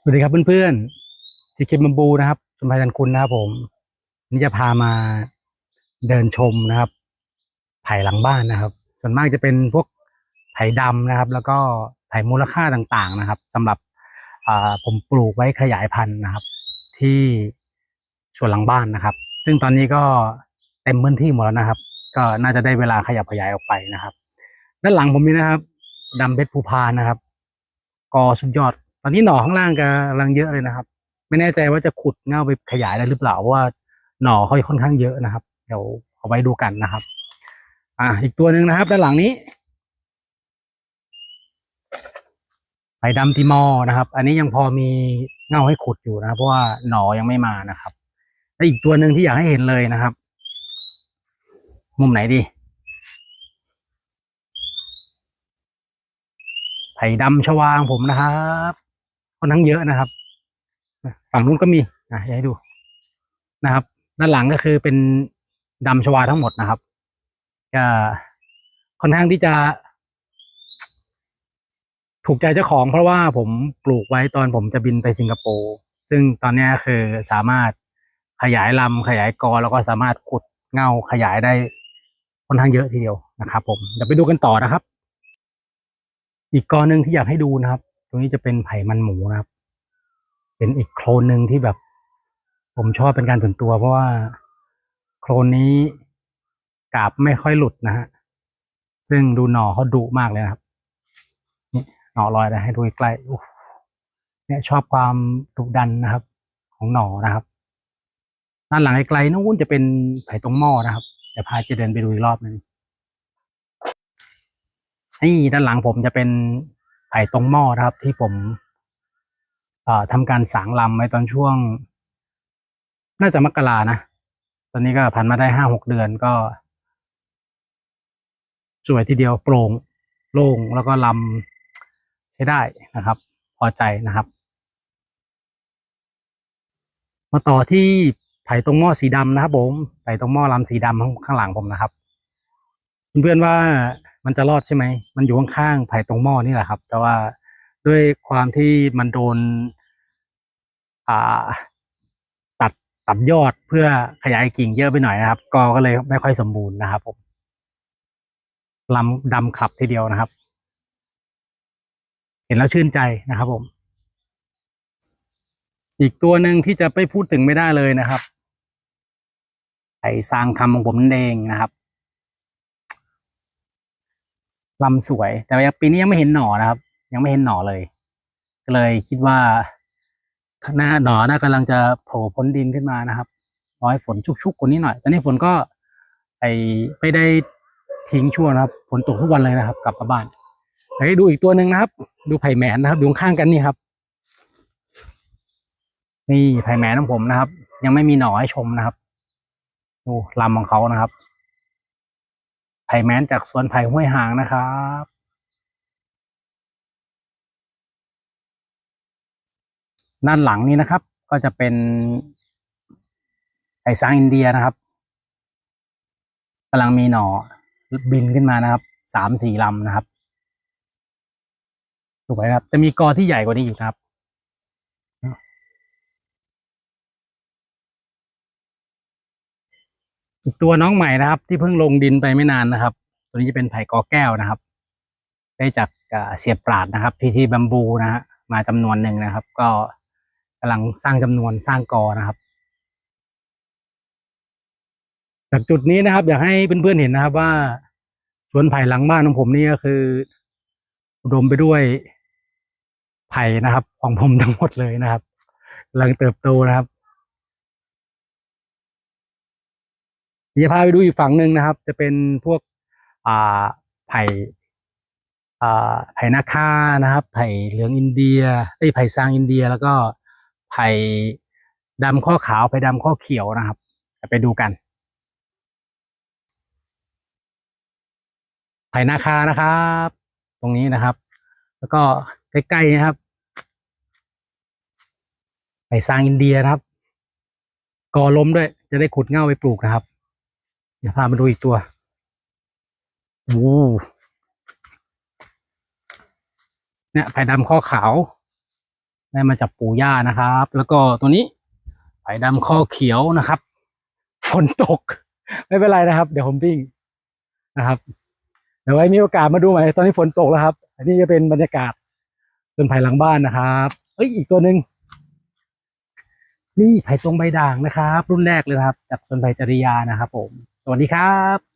สวัสดีครับเพื่อนๆที่คลิปมัมบูนะครับสมภายจันคุณนะครับผมนี่จะพามาเดินชมนะครับ ไผ่หลังบ้านนะครับ ส่วนมากจะเป็นพวกไผ่ดำนะครับ แล้วก็ไผ่มูลค่าต่างๆนะครับสำหรับผมปลูกไว้ขยายพันธุ์นะครับ ที่ส่วนหลังบ้านนะครับ ซึ่งตอนนี้ก็เต็มพื้นที่หมดแล้วนะครับ ก็น่าจะได้เวลาขยับขยายออกไปนะครับ ด้านหลังผมนี่นะครับดำเพชรภูพานนะครับ กอสุดยอด ตอนนี้หน่อข้างล่างกำลังเยอะเลยนะครับ ไม่แน่ใจว่าจะขุดเง่าไปขยายได้หรือเปล่าเพราะว่าหน่อเขาค่อนข้างเยอะนะครับ เดี๋ยวเอาไว้ดูกันนะครับ อ่าอีกตัวหนึ่งนะครับ ด้านหลังนี้ไผ่ดำติมอนะครับ อันนี้ยังพอมีเง่าให้ขุดอยู่นะครับเพราะว่าหน่อยังไม่มานะครับ และอีกตัวหนึ่งที่อยากให้เห็นเลยนะครับ มุมไหนดีไผ่ดำชวางผมนะครับ ค่อนข้างเยอะนะครับฝั่งนู้นก็มีนะอยให้ดูนะครับ ด้านหลังก็คือเป็นดำชวาทั้งหมดนะครับก็ค่อนข้างที่จะ ถูกใจเจ้าของเพราะว่าผมปลูกไว้ตอนผมจะบินไปสิงคโปร์ซึ่งตอนนี้คือสามารถขยายลำขยายกอแล้วก็สามารถขุดเงาขยายได้ค่อนข้างเยอะทีเดียวนะครับ ผมเดี๋ยวไปดูกันต่อนะครับ อีกกอหนึ่งที่อยากให้ดูนะครับ ตรงนี้จะเป็นไผ่มันหมูนะครับ เป็นอีกโคลนหนึ่งที่แบบ ผมชอบเป็นการส่วนตัว เพราะว่าโคลนนี้กาบไม่ค่อยหลุดนะฮะ ซึ่งดูหน่อเขาดุมากเลยนะครับ นี่หน่อลอยนะให้ดูใกล้อู้เนี่ยชอบความดุดันนะครับ ของหน่อนะครับ ด้านหลังไกลๆนู้นจะเป็นไผ่ตรงหม้อนะครับเดี๋ยวพาจะเดินไปดูอีกรอบนึงนี่ด้านหลังผมจะเป็น ไผ่ตรงหม้อนะครับ ที่ผมทำการสางลำไว้ตอนช่วง น่าจะมกรานะ ตอนนี้ก็ผ่านมาได้ห้าหกเดือนก็ สวยทีเดียวโปร่งโล่งแล้วก็ลำใช้ได้นะครับ พอใจนะครับ มาต่อที่ไผ่ตรงหม้อสีดำนะครับผมไผ่ตรงหม้อลำสีดำข้างข้างหลังผมนะครับ เพื่อนๆว่า มันจะรอดใช่ไหม มันอยู่ข้างๆไผ่ตรงหม้อนี่แหละครับ แต่ว่าด้วยความที่มันโดน อ่า ตัดตัดยอดเพื่อขยายกิ่งเยอะไปหน่อยนะครับ กอก็เลยไม่ค่อยสมบูรณ์นะครับผมลำดำขับทีเดียวนะครับ เห็นแล้วชื่นใจนะครับผม อีกตัวหนึ่งที่จะไม่พูดถึงไม่ได้เลยนะครับ ไอ้สร้างคำของผมนั่นเองนะครับ ลำสวย แต่ปีนี้ยังไม่เห็นหน่อนะครับ ยังไม่เห็นหน่อเลย ก็เลยคิดว่าหน้าหน่อน่ากำลังจะโผล่พ้นดินขึ้นมานะครับรอให้ฝนชุกๆกว่านี้หน่อย ตอนนี้ฝนก็ไอไม่ได้ทิ้งช่วงนะครับ ฝนตกทุกวันเลยนะครับ กลับมาบ้านให้ดูอีกตัวหนึ่งนะครับ ดูไผ่แหมนนะครับอยู่ข้างกันนี่ครับ นี่ไผ่แหมนของผมนะครับ ยังไม่มีหน่อให้ชมนะครับ ดูลำของเขานะครับ ไผ่แมนจากสวนไผ่ห้วยหางนะครับด้านหลังนี้นะครับ ก็จะเป็นไผ่ซางอินเดียนะครับกำลังมีหน่อบินขึ้นมานะครับสามสี่ลำนะครับถูกไหมครับ จะมีกอที่ใหญ่กว่านี้อยู่ครับ อีกตัวน้องใหม่นะครับ ที่เพิ่งลงดินไปไม่นานนะครับ ตัวนี้จะเป็นไผ่กอแก้วนะครับ ได้จากเสียบปราดนะครับพีซีบัมบูนะฮะมาจำนวนหนึ่งนะครับ ก็กำลังสร้างจำนวนสร้างกอนะครับ จากจุดนี้นะครับ อยากให้เพื่อนๆเห็นนะครับ ว่าสวนไผ่หลังบ้านของผมนี่ก็คืออุดมไปด้วยไผ่นะครับ ของผมทั้งหมดเลยนะครับกำลังเติบโตนะครับ จะพาไปดูอีกฝั่งหนึ่งนะครับ จะเป็นพวกอ่าไผ่อ่าไผ่นาคานะครับ ไผ่เหลืองอินเดียไอ้ไผ่ซางอินเดีย แล้วก็ไผ่ดำข้อขาวไผ่ดำข้อเขียวนะครับไปดูกันไผ่นาคานะครับ ตรงนี้นะครับ แล้วก็ใกล้ๆนะครับไผ่ซางอินเดียนะครับกอล้มด้วย จะได้ขุดเง่าไปปลูกนะครับ เดี๋ยวพามาดูอีกตัววูเนี่ยไผ่ดำข้อขาว ได้มาจากปู่ย่านะครับ แล้วก็ตัวนี้ไผ่ดำข้อเขียวนะครับ ฝนตก ไม่เป็นไรนะครับ เดี๋ยวผมปิ้งนะครับเดี๋ยวไว้มีโอกาสมาดูใหม่ตอนนี้ฝนตกแล้วครับ อันนี้จะเป็นบรรยากาศต้นไผ่หลังบ้านนะครับเอ้ยอีกตัวหนึ่งนี่ไผ่ตรงใบด่างนะครับ รุ่นแรกเลยครับจากต้นไผ่จริยานะครับผม วัสดีครับ